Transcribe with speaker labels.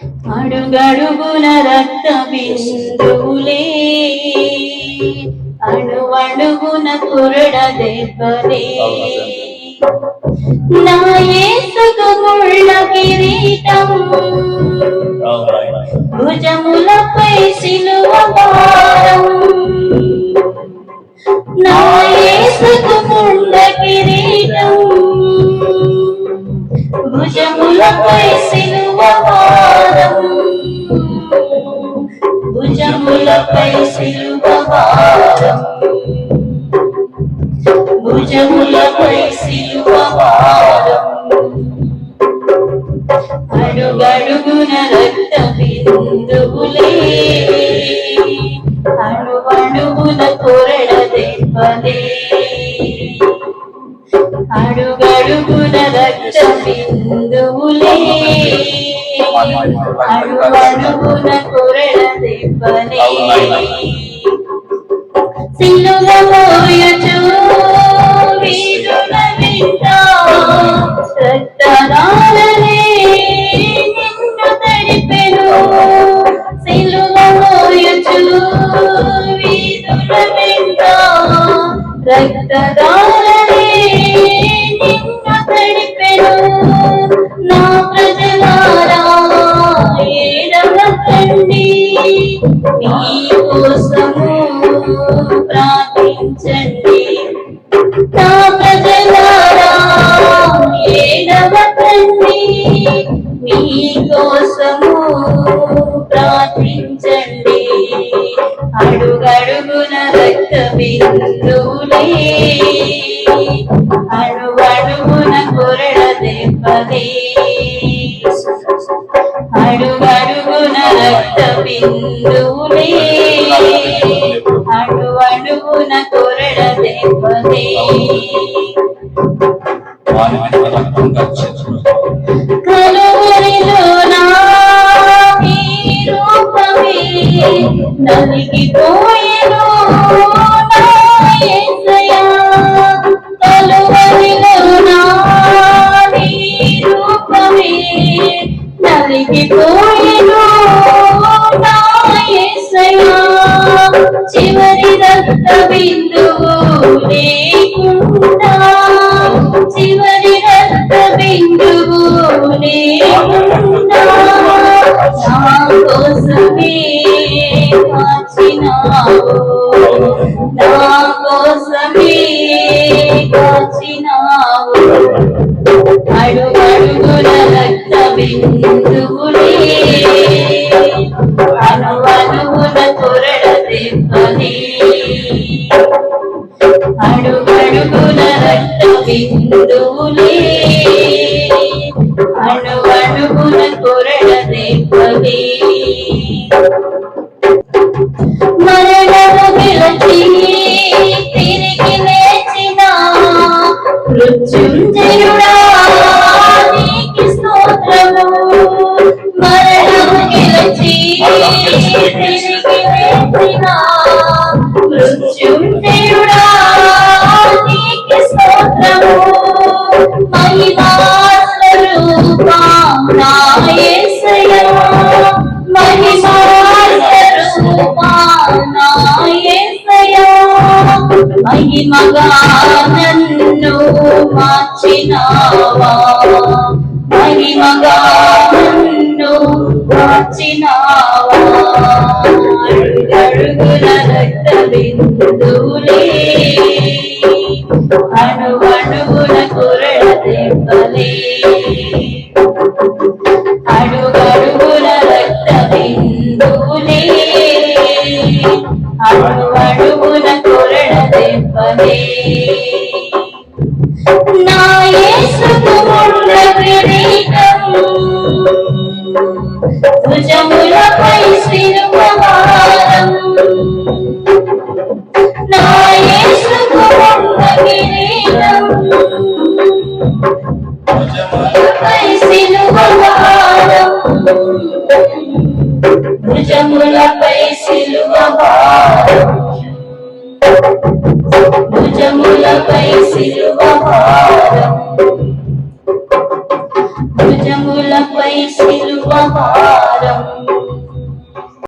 Speaker 1: అడుగడుగున రక్త బిందువులే అణువణుగున కురడ దెబ్బలే. నా యేసుకు ముళ్ళ కిరీటం. భుజములపై సిలువ భుజములపై సిలువ భారం భుజములపై సిలువ భారం భుజములపై సిలువ భారం అడుగడుగున రక్త బిందువులే అడుగడుగున కొరడ దెబ్బలే అడుగడుగున రక్త బిందువులే అణువణువున కొరడ దెబ్బలే సిల్లుల మోయచు వీరుల వింట నిన్ను తడిపెను సిల్లుల మోయచు వీరుల వింట ప్రార్థించండి నా ప్రజలారా ఏడవకండి మీ కోసము ప్రార్థించండి. అడుగడుగున రక్త బిందువులే అడుగడుగున కొరడ దెబ్బలే అడుగడుగున రక్త బిందువులే నలిగిపోయెను నా కలువరిలో నా రూపమే నలిగిపోయెను నా చివరి రక్త బిందు నా కోసమే కాచినావు అడుగడుగున రక్త బిందువులే అణువణువున కొరడ దెబ్బలే అడుగడుగున రక్త బిందువులే అణువణువున కొరడ దెబ్బలే మహిమగా నన్ను మార్చినావా? మహిమగా నన్ను మార్చినా అడుగుల రక్త బిందువులే అణువణువున కొరడ దెబ్బలే అడుగడుగుల రక్త బిందువులే అడుగడుగున కొరడ దెబ్బలే నా యేసుకు ముళ్ళ కిరీటం భుజములపై సిలువ భుజములపై సిలువ భుజములపై సిలువ భుజములపై సిలువ భారం భారం